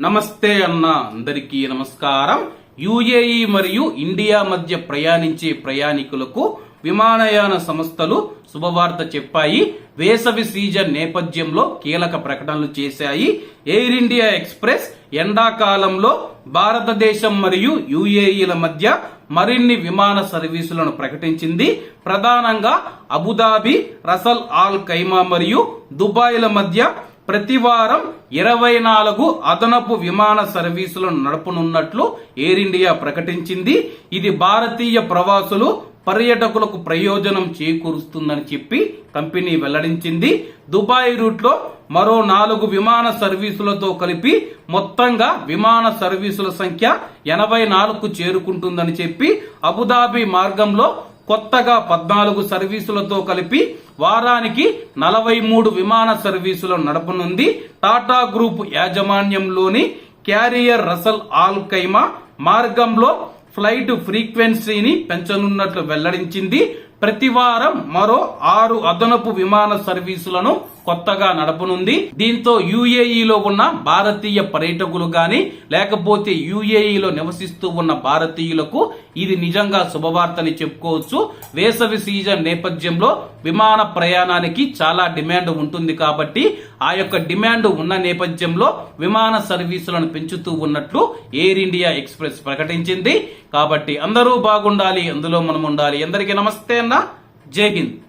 నమస్తే అన్న అందరికీ నమస్కారం. యుఏఈ మరియు ఇండియా మధ్య ప్రయాణించే ప్రయాణికులకు విమానయాన సంస్థలు శుభవార్త చెప్పాయి. వేసవి సీజన్ నేపథ్యంలో కీలక ప్రకటనలు చేశాయి. ఎయిర్ ఇండియా ఎక్స్ప్రెస్ ఎండాకాలంలో భారతదేశం మరియు యుఏఈల మధ్య మరిన్ని విమాన సర్వీసులను ప్రకటించింది. ప్రధానంగా అబుదాబి రసల్ ఆల్ ఖైమా మరియు దుబాయ్ల మధ్య ప్రతి వారం ఇరవై నాలుగు అదనపు విమాన సర్వీసులను నడపనున్నట్లు ఎయిర్ ఇండియా ప్రకటించింది. ఇది భారతీయ ప్రవాసులు పర్యాటకులకు ప్రయోజనం చేకూరుస్తుందని చెప్పి కంపెనీ వెల్లడించింది. దుబాయ్ రూట్లో మరో నాలుగు విమాన సర్వీసులతో కలిపి మొత్తంగా విమాన సర్వీసుల సంఖ్య ఎనభై నాలుగు చేరుకుంటుందని చెప్పి అబుదాబి మార్గంలో కొత్తగా పద్నాలుగు సర్వీసులతో కలిపి వారానికి నలభై మూడు విమాన సర్వీసులను నడపనుంది. టాటా గ్రూప్ యాజమాన్యంలోని క్యారియర్ రసల్ ఆల్ కైమా మార్గంలో ఫ్లైట్ ఫ్రీక్వెన్సీని పెంచనున్నట్లు వెల్లడించింది. ప్రతి వారం మరో ఆరు అదనపు విమాన సర్వీసులను కొత్తగా నడపనుంది. దీంతో యుఏఈలో ఉన్న భారతీయ పర్యాటకులు గాని లేకపోతే యుఏఈలో నివసిస్తూ ఉన్న భారతీయులకు ఇది నిజంగా శుభవార్తని చెప్పుకోవచ్చు. వేసవి సీజన్ నేపథ్యంలో విమాన ప్రయాణానికి చాలా డిమాండ్ ఉంటుంది కాబట్టి ఆ యొక్క డిమాండ్ ఉన్న నేపథ్యంలో విమాన సర్వీసులను పెంచుతూ ఉన్నట్లు ఎయిర్ ఇండియా ఎక్స్ప్రెస్ ప్రకటించింది. కాబట్టి అందరూ బాగుండాలి అందులో మనం ఉండాలి అందరికీ నమస్తే అన్న. జై హింద్.